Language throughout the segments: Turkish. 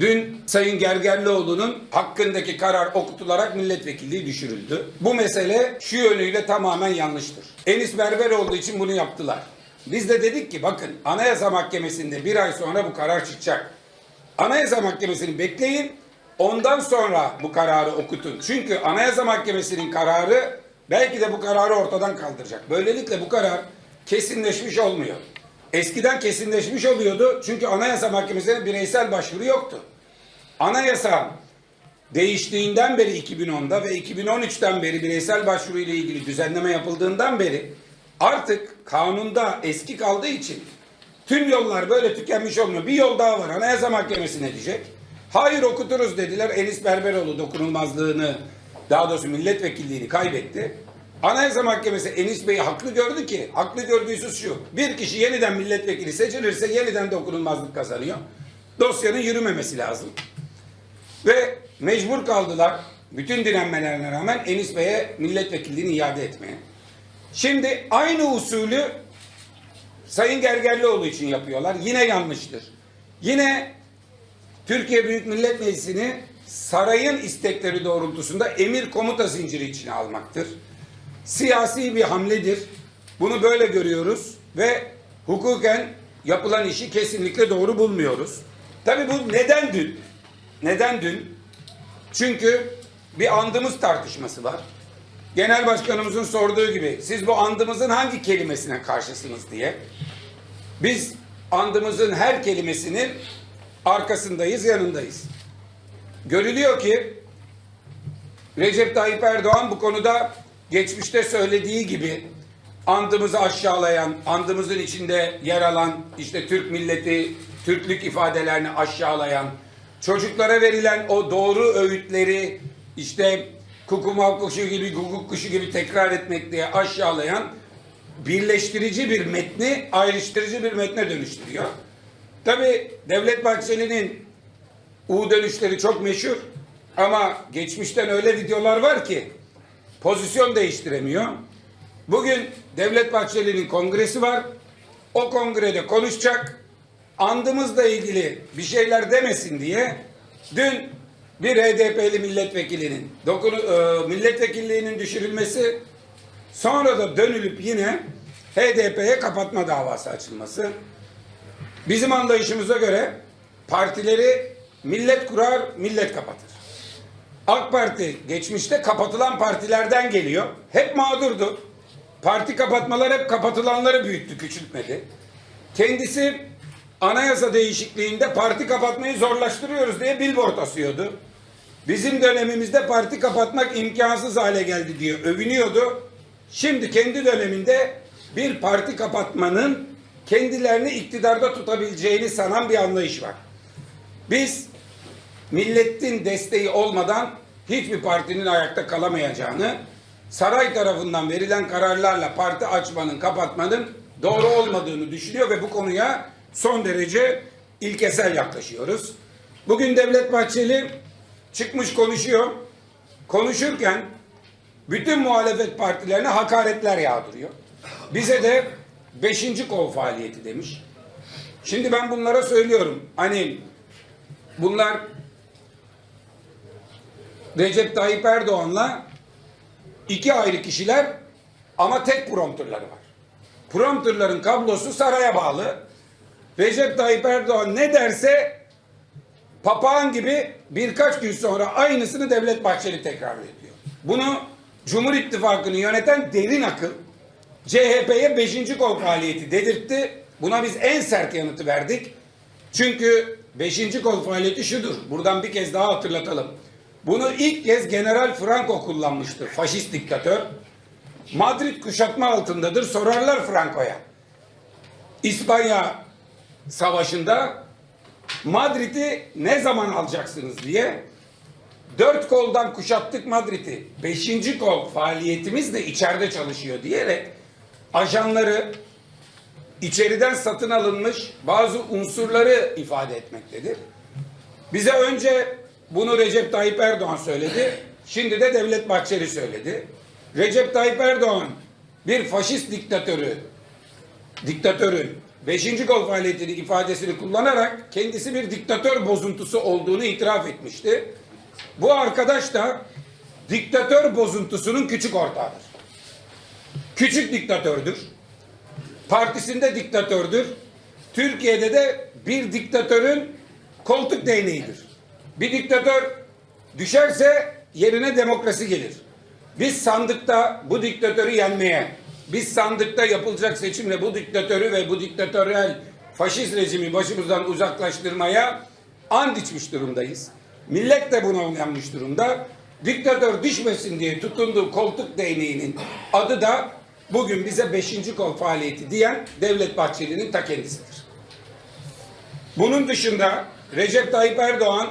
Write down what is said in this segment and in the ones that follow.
Dün Sayın Gergerlioğlu'nun hakkındaki karar okutularak milletvekilliği düşürüldü. Bu mesele şu yönüyle tamamen yanlıştır. Enis Berber olduğu için bunu yaptılar. Biz de dedik ki bakın Anayasa Mahkemesi'nde bir ay sonra bu karar çıkacak. Anayasa Mahkemesi'ni bekleyin. Ondan sonra bu kararı okutun. Çünkü Anayasa Mahkemesi'nin kararı belki de bu kararı ortadan kaldıracak. Böylelikle bu karar kesinleşmiş olmuyor. Eskiden kesinleşmiş oluyordu. Çünkü Anayasa Mahkemesi'ne bireysel başvuru yoktu. Anayasa değiştiğinden beri 2010'da ve 2013'ten beri bireysel başvuru ile ilgili düzenleme yapıldığından beri artık kanunda eski kaldığı için tüm yollar böyle tükenmiş olmuyor. Bir yol daha var. Anayasa Mahkemesi ne diyecek? Hayır okuturuz dediler. Enis Berberoğlu dokunulmazlığını daha doğrusu milletvekilliğini kaybetti. Anayasa Mahkemesi Enis Bey'i haklı gördü ki, haklı gördüğü husus şu. Bir kişi yeniden milletvekili seçilirse yeniden dokunulmazlık kazanıyor. Dosyanın yürümemesi lazım. Ve mecbur kaldılar bütün direnmelerine rağmen Enis Bey'e milletvekilliğini iade etmeye. Şimdi aynı usulü Sayın Gergerlioğlu için yapıyorlar. Yine yanlıştır. Yine Türkiye Büyük Millet Meclisi'ni sarayın istekleri doğrultusunda emir komuta zinciri içine almaktır. Siyasi bir hamledir. Bunu böyle görüyoruz ve hukuken yapılan işi kesinlikle doğru bulmuyoruz. Tabii bu neden dün? Neden dün? Çünkü bir andımız tartışması var. Genel başkanımızın sorduğu gibi siz bu andımızın hangi kelimesine karşısınız diye. Biz andımızın her kelimesinin arkasındayız, yanındayız. Görülüyor ki Recep Tayyip Erdoğan bu konuda geçmişte söylediği gibi andımızı aşağılayan, andımızın içinde yer alan işte Türk milleti, Türklük ifadelerini aşağılayan, çocuklara verilen o doğru öğütleri işte kukumav kuşu gibi, guguk kuşu gibi tekrar etmek diye aşağılayan birleştirici bir metni ayrıştırıcı bir metne dönüştürüyor. Tabi Devlet Bahçeli'nin U dönüşleri çok meşhur ama geçmişten öyle videolar var ki pozisyon değiştiremiyor. Bugün Devlet Bahçeli'nin kongresi var. O kongrede konuşacak. Andımızla ilgili bir şeyler demesin diye dün bir HDP'li milletvekilinin dokunu, e, milletvekilliğinin düşürülmesi sonra da dönülüp yine HDP'ye kapatma davası açılması. Bizim anlayışımıza göre partileri millet kurar, millet kapatır. AK Parti geçmişte kapatılan partilerden geliyor. Hep mağdurdu. Parti kapatmalar hep kapatılanları büyüttü, küçültmedi. Kendisi anayasa değişikliğinde parti kapatmayı zorlaştırıyoruz diye billboard asıyordu. Bizim dönemimizde parti kapatmak imkansız hale geldi diye övünüyordu. Şimdi kendi döneminde bir parti kapatmanın kendilerini iktidarda tutabileceğini sanan bir anlayış var. Biz milletin desteği olmadan hiçbir partinin ayakta kalamayacağını, saray tarafından verilen kararlarla parti açmanın, kapatmanın doğru olmadığını düşünüyor ve bu konuya son derece ilkesel yaklaşıyoruz. Bugün Devlet Bahçeli çıkmış konuşuyor. Konuşurken bütün muhalefet partilerine hakaretler yağdırıyor. Bize de beşinci kol faaliyeti demiş. Şimdi ben bunlara söylüyorum. Hani bunlar Recep Tayyip Erdoğan'la iki ayrı kişiler ama tek prompterları var. Prompterların kablosu saraya bağlı. Recep Tayyip Erdoğan ne derse papağan gibi birkaç gün sonra aynısını Devlet Bahçeli tekrar ediyor. Bunu Cumhur İttifakı'nı yöneten derin akıl CHP'ye beşinci kol faaliyeti dedirtti. Buna biz en sert yanıtı verdik. Çünkü beşinci kol faaliyeti şudur. Buradan bir kez daha hatırlatalım. Bunu ilk kez General Franco kullanmıştır. Faşist diktatör. Madrid kuşatma altındadır. Sorarlar Franco'ya. İspanya savaşında Madrid'i ne zaman alacaksınız diye dört koldan kuşattık Madrid'i. Beşinci kol faaliyetimiz de içeride çalışıyor diyerek ajanları içeriden satın alınmış bazı unsurları ifade etmektedir. Bize önce bunu Recep Tayyip Erdoğan söyledi. Şimdi de Devlet Bahçeli söyledi. Recep Tayyip Erdoğan bir faşist diktatörü, diktatörün Beşinci kol faaliyetini ifadesini kullanarak kendisi bir diktatör bozuntusu olduğunu itiraf etmişti. Bu arkadaş da diktatör bozuntusunun küçük ortağıdır. Küçük diktatördür. Partisinde diktatördür. Türkiye'de de bir diktatörün koltuk değneğidir. Bir diktatör düşerse yerine demokrasi gelir. Biz sandıkta bu diktatörü yenmeye, biz sandıkta yapılacak seçimle bu diktatörü ve bu diktatöryel faşist rejimi başımızdan uzaklaştırmaya and içmiş durumdayız. Millet de buna uyanmış durumda. Diktatör düşmesin diye tutunduğu koltuk değneğinin adı da bugün bize beşinci kol faaliyeti diyen Devlet Bahçeli'nin ta kendisidir. Bunun dışında Recep Tayyip Erdoğan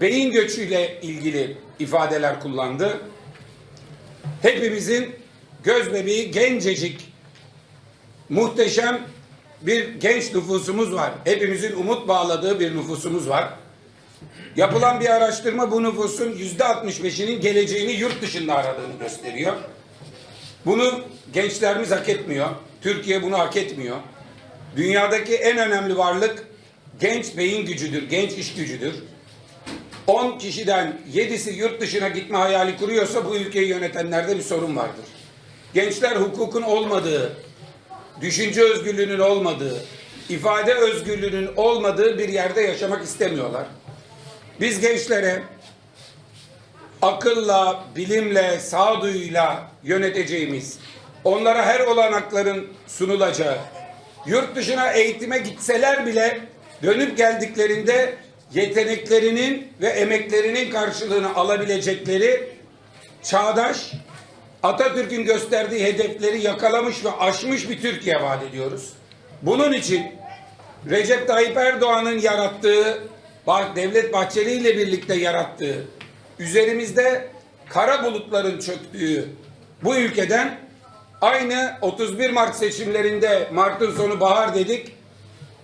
beyin göçüyle ilgili ifadeler kullandı. Hepimizin göz bebeği gencecik, muhteşem bir genç nüfusumuz var. Hepimizin umut bağladığı bir nüfusumuz var. Yapılan bir araştırma bu nüfusun yüzde 65'inin geleceğini yurt dışında aradığını gösteriyor. Bunu gençlerimiz hak etmiyor. Türkiye bunu hak etmiyor. Dünyadaki en önemli varlık genç beyin gücüdür, genç iş gücüdür. 10 kişiden 7'si yurt dışına gitme hayali kuruyorsa bu ülkeyi yönetenlerde bir sorun vardır. Gençler hukukun olmadığı, düşünce özgürlüğünün olmadığı, ifade özgürlüğünün olmadığı bir yerde yaşamak istemiyorlar. Biz gençlere akılla, bilimle, sağduyuyla yöneteceğimiz, onlara her olanakların sunulacağı, yurt dışına eğitime gitseler bile dönüp geldiklerinde yeteneklerinin ve emeklerinin karşılığını alabilecekleri çağdaş, Atatürk'ün gösterdiği hedefleri yakalamış ve aşmış bir Türkiye vaat ediyoruz. Bunun için Recep Tayyip Erdoğan'ın yarattığı, Devlet Bahçeli ile birlikte yarattığı, üzerimizde kara bulutların çöktüğü bu ülkeden aynı 31 Mart seçimlerinde Mart'ın sonu bahar dedik.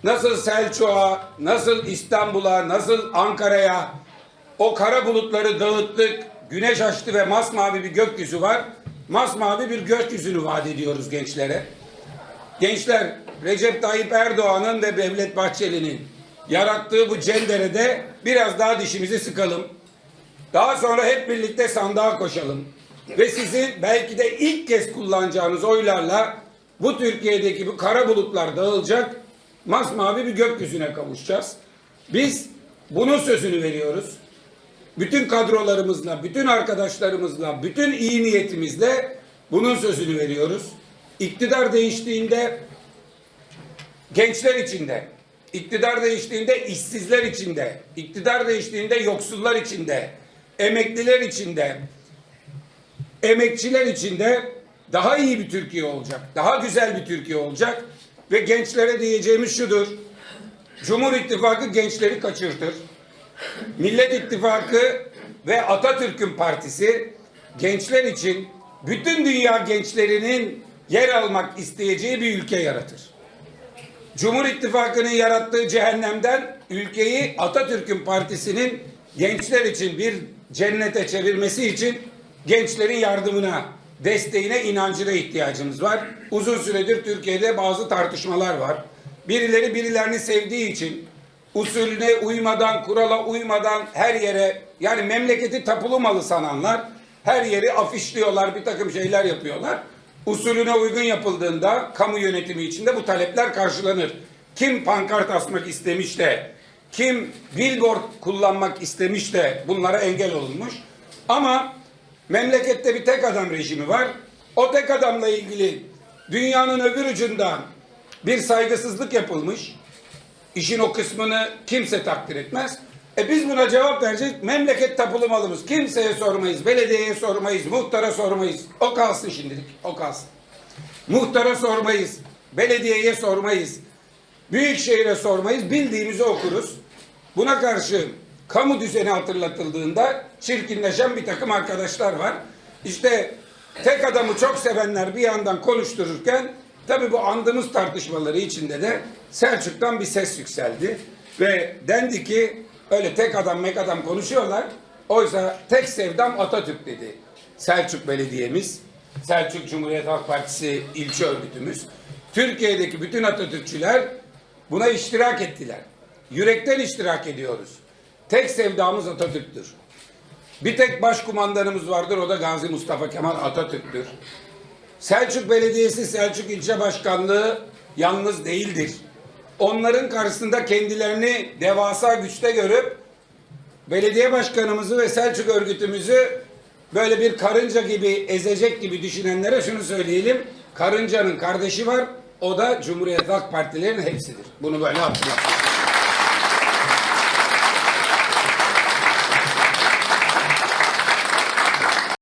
Nasıl Selçuk'a, nasıl İstanbul'a, nasıl Ankara'ya o kara bulutları dağıttık. Güneş açtı ve masmavi bir gökyüzü var. Masmavi bir gökyüzünü vaat ediyoruz gençlere. Gençler Recep Tayyip Erdoğan'ın ve Devlet Bahçeli'nin yarattığı bu cenderede biraz daha dişimizi sıkalım. Daha sonra hep birlikte sandığa koşalım. Ve sizin belki de ilk kez kullanacağınız oylarla bu Türkiye'deki bu kara bulutlar dağılacak. Masmavi bir gökyüzüne kavuşacağız. Biz bunun sözünü veriyoruz. Bütün kadrolarımızla, bütün arkadaşlarımızla, bütün iyi niyetimizle bunun sözünü veriyoruz. İktidar değiştiğinde gençler içinde, iktidar değiştiğinde işsizler içinde, iktidar değiştiğinde yoksullar içinde, emekliler içinde, emekçiler içinde daha iyi bir Türkiye olacak. Daha güzel bir Türkiye olacak. Ve gençlere diyeceğimiz şudur. Cumhur İttifakı gençleri kaçırtır. Millet İttifakı ve Atatürk'ün partisi gençler için bütün dünya gençlerinin yer almak isteyeceği bir ülke yaratır. Cumhur İttifakı'nın yarattığı cehennemden ülkeyi Atatürk'ün partisinin gençler için bir cennete çevirmesi için gençlerin yardımına, desteğine, inancına ihtiyacımız var. Uzun süredir Türkiye'de bazı tartışmalar var. Birileri birilerini sevdiği için usulüne uymadan, kurala uymadan her yere yani memleketi tapulu malı sananlar her yeri afişliyorlar, bir takım şeyler yapıyorlar. Usulüne uygun yapıldığında kamu yönetimi içinde bu talepler karşılanır. Kim pankart asmak istemiş de, kim billboard kullanmak istemiş de bunlara engel olunmuş. Ama memlekette bir tek adam rejimi var. O tek adamla ilgili dünyanın öbür ucundan bir saygısızlık yapılmış. İşin o kısmını kimse takdir etmez. E biz buna cevap vereceğiz. Memleket tapulu malımız. Kimseye sormayız. Belediyeye sormayız. Muhtara sormayız. O kalsın şimdilik. O kalsın. Muhtara sormayız. Belediyeye sormayız. Büyükşehir'e sormayız. Bildiğimizi okuruz. Buna karşı kamu düzeni hatırlatıldığında çirkinleşen bir takım arkadaşlar var. İşte tek adamı çok sevenler bir yandan konuştururken tabi bu andığımız tartışmaları içinde de Selçuk'tan bir ses yükseldi. Ve dendi ki öyle tek adam mek adam konuşuyorlar. Oysa tek sevdam Atatürk dedi. Selçuk Belediye'miz, Selçuk Cumhuriyet Halk Partisi ilçe örgütümüz. Türkiye'deki bütün Atatürkçüler buna iştirak ettiler. Yürekten iştirak ediyoruz. Tek sevdamız Atatürk'tür. Bir tek başkumandanımız vardır o da Gazi Mustafa Kemal Atatürk'tür. Selçuk Belediyesi, Selçuk İlçe Başkanlığı yalnız değildir. Onların karşısında kendilerini devasa güçte görüp belediye başkanımızı ve Selçuk örgütümüzü böyle bir karınca gibi ezecek gibi düşünenlere şunu söyleyelim. Karıncanın kardeşi var. O da Cumhuriyet Halk Partilerin hepsidir. Bunu böyle hatırlatın.